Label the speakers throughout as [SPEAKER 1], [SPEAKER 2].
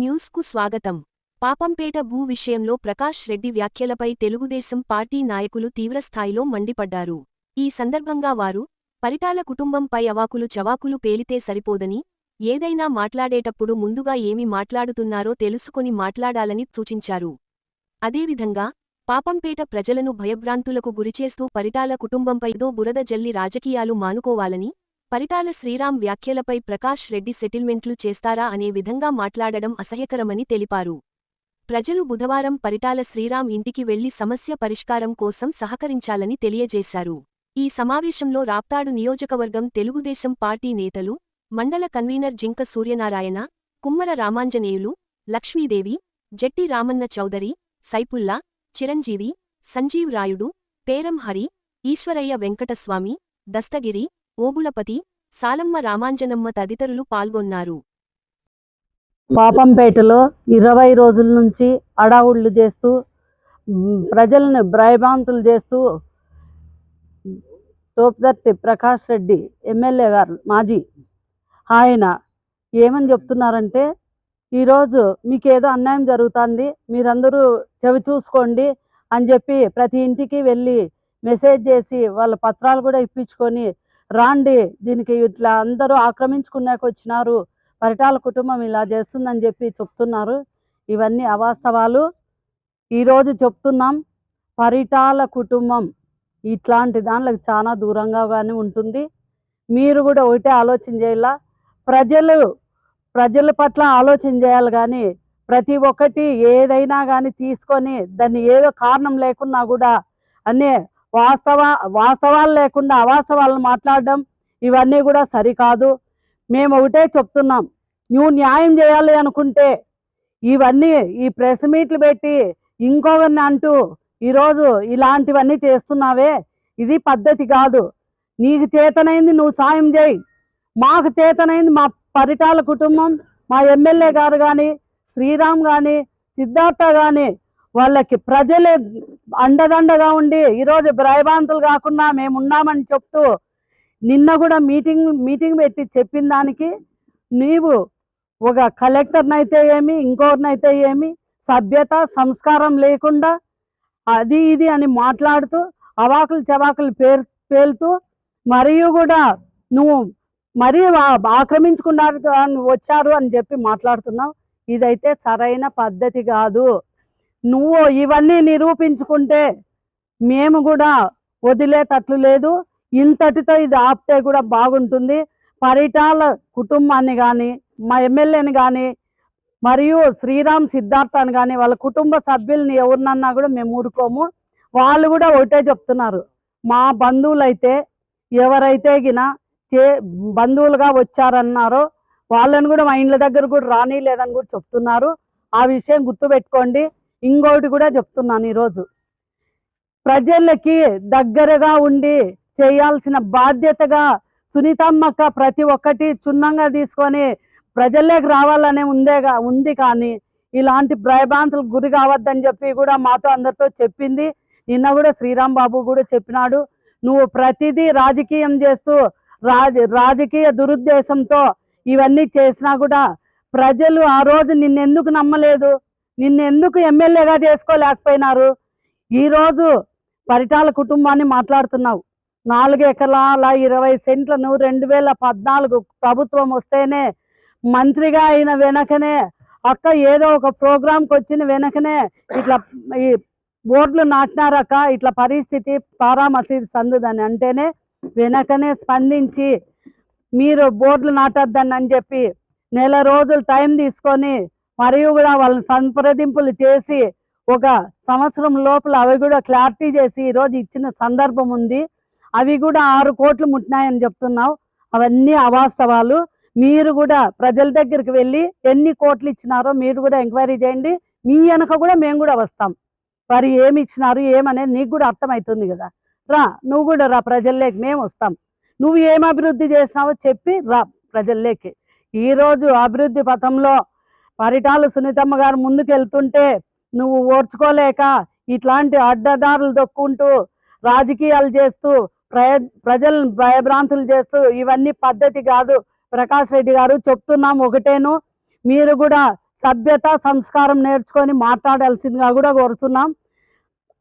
[SPEAKER 1] న్యూస్కు స్వాగతం. పాపంపేట భూ విషయంలో ప్రకాష్ రెడ్డి వ్యాఖ్యలపై తెలుగుదేశం పార్టీ నాయకులు తీవ్రస్థాయిలో మండిపడ్డారు. ఈ సందర్భంగా వారు పరిటాల కుటుంబంపై అవాకులు చవాకులు పేలితే సరిపోదని ఏదైనా మాట్లాడేటప్పుడు ముందుగా ఏమి మాట్లాడుతున్నారో తెలుసుకొని మాట్లాడాలని సూచించారు. అదేవిధంగా పాపంపేట ప్రజలను భయభ్రాంతులకు గురిచేస్తూ పరిటాల కుటుంబంపైదో బురద జల్లి రాజకీయాలు మానుకోవాలని పరిటాల శ్రీరామ్ వ్యాఖ్యలపై ప్రకాష్ రెడ్డి సెటిల్మెంట్లు చేస్తారా అనే విధంగా మాట్లాడడం అసహ్యకరమని తెలిపారు. ప్రజలు బుధవారం పరిటాల శ్రీరామ్ ఇంటికి వెళ్ళి సమస్య పరిష్కారం కోసం సహకరించాలని తెలియజేశారు. ఈ సమావేశంలో రాప్తాడు నియోజకవర్గం తెలుగుదేశం పార్టీ నేతలు మండల కన్వీనర్ జింక సూర్యనారాయణ కుమ్మర రామాంజనేయులు లక్ష్మీదేవి జట్టి రామన్న చౌదరి సైపుల్లా చిరంజీవి సంజీవ్ రాయుడు పేరం హరి ఈశ్వరయ్య వెంకటస్వామి దస్తగిరి ఓబుళపతి సాలమ్మ రామాంజనమ్మ తదితరులు పాల్గొన్నారు.
[SPEAKER 2] పాపంపేటలో ఇరవై రోజుల నుంచి అడావుళ్ళు చేస్తూ ప్రజలను భ్రయభాంతులు భయభ్రాంతులు చేస్తూ తోపుదర్తి ప్రకాష్ రెడ్డి ఎమ్మెల్యే గారు మాజీ. ఆయన ఏమని చెప్తున్నారంటే ఈరోజు మీకు ఏదో అన్యాయం జరుగుతుంది మీరందరూ చెవి చూసుకోండి అని చెప్పి ప్రతి ఇంటికి వెళ్ళి మెసేజ్ చేసి వాళ్ళ పత్రాలు కూడా ఇప్పించుకొని రాండి దీనికి ఇట్లా అందరూ ఆక్రమించుకున్నాక వచ్చినారు పరిటాల కుటుంబం ఇలా చేస్తుందని చెప్పి చెప్తున్నారు. ఇవన్నీ అవాస్తవాలు. ఈరోజు చెప్తున్నాం పరిటాల కుటుంబం ఇట్లాంటి దానిలకు చాలా దూరంగా కానీ ఉంటుంది. మీరు కూడా ఒకటే ఆలోచన చేయాల? ప్రజలు ప్రజల పట్ల ఆలోచన చేయాలి కానీ ప్రతి ఒక్కటి ఏదైనా కానీ తీసుకొని దాన్ని ఏదో కారణం లేకున్నా కూడా అనే వాస్తవ వాస్తవాలు లేకుండా అవాస్తవాలను మాట్లాడడం ఇవన్నీ కూడా సరికాదు. మేము ఒకటే చెప్తున్నాం నువ్వు న్యాయం చేయాలి అనుకుంటే ఇవన్నీ ఈ ప్రెస్ మీట్లు పెట్టి ఇంకొకరిని అంటూ ఈరోజు ఇలాంటివన్నీ చేస్తున్నావే ఇది పద్ధతి కాదు. నీకు చేతనైంది నువ్వు సాయం చేయి. మాకు చేతనైంది మా పరిటాల కుటుంబం మా ఎమ్మెల్యే గారు కానీ శ్రీరామ్ కానీ సిద్ధార్థ కానీ వాళ్ళకి ప్రజలే అండదండగా ఉండి ఈరోజు భయభ్రాంతులు కాకుండా మేము ఉన్నామని చెప్తూ నిన్న కూడా మీటింగ్ మీటింగ్ పెట్టి చెప్పిన దానికి నీవు ఒక కలెక్టర్నైతే ఏమి ఇంకొకరినైతే ఏమి సభ్యత సంస్కారం లేకుండా అది ఇది అని మాట్లాడుతూ అవాకులు చవాకులు పేరు పేలుతూ మరియు కూడా నువ్వు మరీ ఆక్రమించుకున్నారు వచ్చారు అని చెప్పి మాట్లాడుతున్నావు. ఇదైతే సరైన పద్ధతి కాదు. నువ్వు ఇవన్నీ నిరూపించుకుంటే మేము కూడా వదిలేటట్లు లేదు. ఇంతటితో ఇది ఆపితే కూడా బాగుంటుంది. పరిటాల కుటుంబాన్ని కానీ మా ఎమ్మెల్యేని కానీ మరియు శ్రీరామ్ సిద్ధార్థ అని కానీ వాళ్ళ కుటుంబ సభ్యుల్ని ఎవరినన్నా కూడా మేము ఊరుకోము. వాళ్ళు కూడా ఒకటే చెప్తున్నారు. మా బంధువులైతే ఎవరైతే గిన చే బంధువులుగా వచ్చారన్నారో వాళ్ళని కూడా మా ఇండ్ల దగ్గర కూడా రాని లేదని కూడా చెప్తున్నారు. ఆ విషయం గుర్తుపెట్టుకోండి. ఇంకోటి కూడా చెప్తున్నాను ఈరోజు. ప్రజలకి దగ్గరగా ఉండి చేయాల్సిన బాధ్యతగా సునీతమ్మక్క ప్రతి ఒక్కటి క్షుణ్ణంగా తీసుకొని ప్రజల్లోకి రావాలనే ఉందేగా ఉంది కానీ ఇలాంటి భయభ్రాంతులకు గురి కావద్దని చెప్పి కూడా మాతో అందరితో చెప్పింది. నిన్న కూడా శ్రీరామ్ బాబు కూడా చెప్పినాడు. నువ్వు ప్రతిదీ రాజకీయం చేస్తూ రాజ రాజకీయ దురుద్దేశంతో ఇవన్నీ చేసినా కూడా ప్రజలు ఆ రోజు నిన్నెందుకు నమ్మలేదు? నిన్నెందుకు ఎమ్మెల్యేగా చేసుకోలేకపోయినారు? ఈరోజు పరిటాల కుటుంబాన్ని మాట్లాడుతున్నావు. నాలుగు ఎకరాల ఇరవై సెంట్లను రెండు వేల పద్నాలుగు ప్రభుత్వం వస్తేనే మంత్రిగా అయిన వెనకనే అక్క ఏదో ఒక ప్రోగ్రాంకి వచ్చిన వెనకనే ఇట్లా ఈ బోర్డులు నాటినారక్క ఇట్లా పరిస్థితి తారా మసీద్ సందుదని. అంటేనే వెనకనే స్పందించి మీరు బోర్డులు నాటద్దని అని చెప్పి నెల రోజులు టైం తీసుకొని మరియు కూడా వాళ్ళని సంప్రదింపులు చేసి ఒక సంవత్సరం లోపల అవి కూడా క్లారిటీ చేసి ఈరోజు ఇచ్చిన సందర్భం ఉంది. అవి కూడా ఆరు కోట్లు ముట్టినాయని చెప్తున్నావు. అవన్నీ అవాస్తవాలు. మీరు కూడా ప్రజల దగ్గరికి వెళ్ళి ఎన్ని కోట్లు ఇచ్చినారో మీరు కూడా ఎంక్వైరీ చేయండి. మీ వెనక కూడా మేము కూడా వస్తాం. వారు ఏమి ఇచ్చినారు ఏమనేది నీకు కూడా అర్థమవుతుంది కదా. రా నువ్వు కూడా రా ప్రజల్లోకి మేము వస్తాం. నువ్వు ఏం అభివృద్ధి చేసినావో చెప్పి రా ప్రజల్లోకి. ఈరోజు అభివృద్ధి పథంలో పరిటాలు సునీతమ్మ గారు ముందుకు వెళ్తుంటే నువ్వు ఓర్చుకోలేక ఇట్లాంటి అడ్డదారులు దొక్కుంటూ రాజకీయాలు చేస్తూ ప్రయ ప్రజలను భయభ్రాంతులు చేస్తూ ఇవన్నీ పద్ధతి కాదు. ప్రకాష్ రెడ్డి గారు చెప్తున్నాం ఒకటేను. మీరు కూడా సభ్యత సంస్కారం నేర్చుకొని మాట్లాడాల్సిందిగా కూడా కోరుతున్నాం.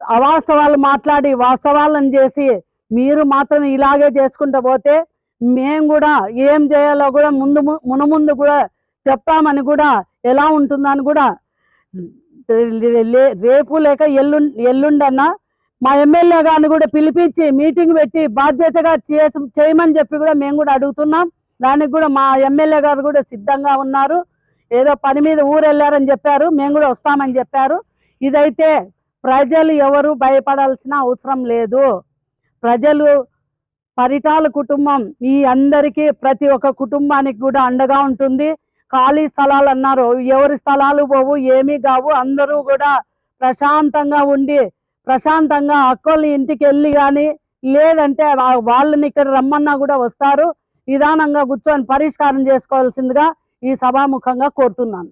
[SPEAKER 2] అవాస్తవాలు మాట్లాడి వాస్తవాలను చేసి మీరు మాత్రం ఇలాగే చేసుకుంటూ పోతే మేము కూడా ఏం చేయాలో కూడా ముందు ము- మునుముందు కూడా చెప్తామని కూడా ఎలా ఉంటుందని కూడా రేపు లేక ఎల్లు ఎల్లుండన్నా మా ఎమ్మెల్యే గారిని కూడా పిలిపించి మీటింగ్ పెట్టి బాధ్యతగా చేసి చేయమని చెప్పి కూడా మేము కూడా అడుగుతున్నాం. దానికి కూడా మా ఎమ్మెల్యే గారు కూడా సిద్ధంగా ఉన్నారు. ఏదో పని మీద ఊరు వెళ్ళారని చెప్పారు. మేము కూడా వస్తామని చెప్పారు. ఇదైతే ప్రజలు ఎవరు భయపడాల్సిన అవసరం లేదు. ప్రజలు పరిటాల కుటుంబం ఈ అందరికీ ప్రతి ఒక్క కుటుంబానికి కూడా అండగా ఉంటుంది. ఖాళీ స్థలాలు అన్నారు. ఎవరి స్థలాలు పోవు ఏమీ కావు. అందరూ కూడా ప్రశాంతంగా ఉండి ప్రశాంతంగా అక్కల్ని ఇంటికి వెళ్ళి కానీ లేదంటే వాళ్ళని ఇక్కడ రమ్మన్నా కూడా వస్తారు. నిదానంగా కూర్చొని పరిష్కారం చేసుకోవాల్సిందిగా ఈ సభాముఖంగా కోరుతున్నాను.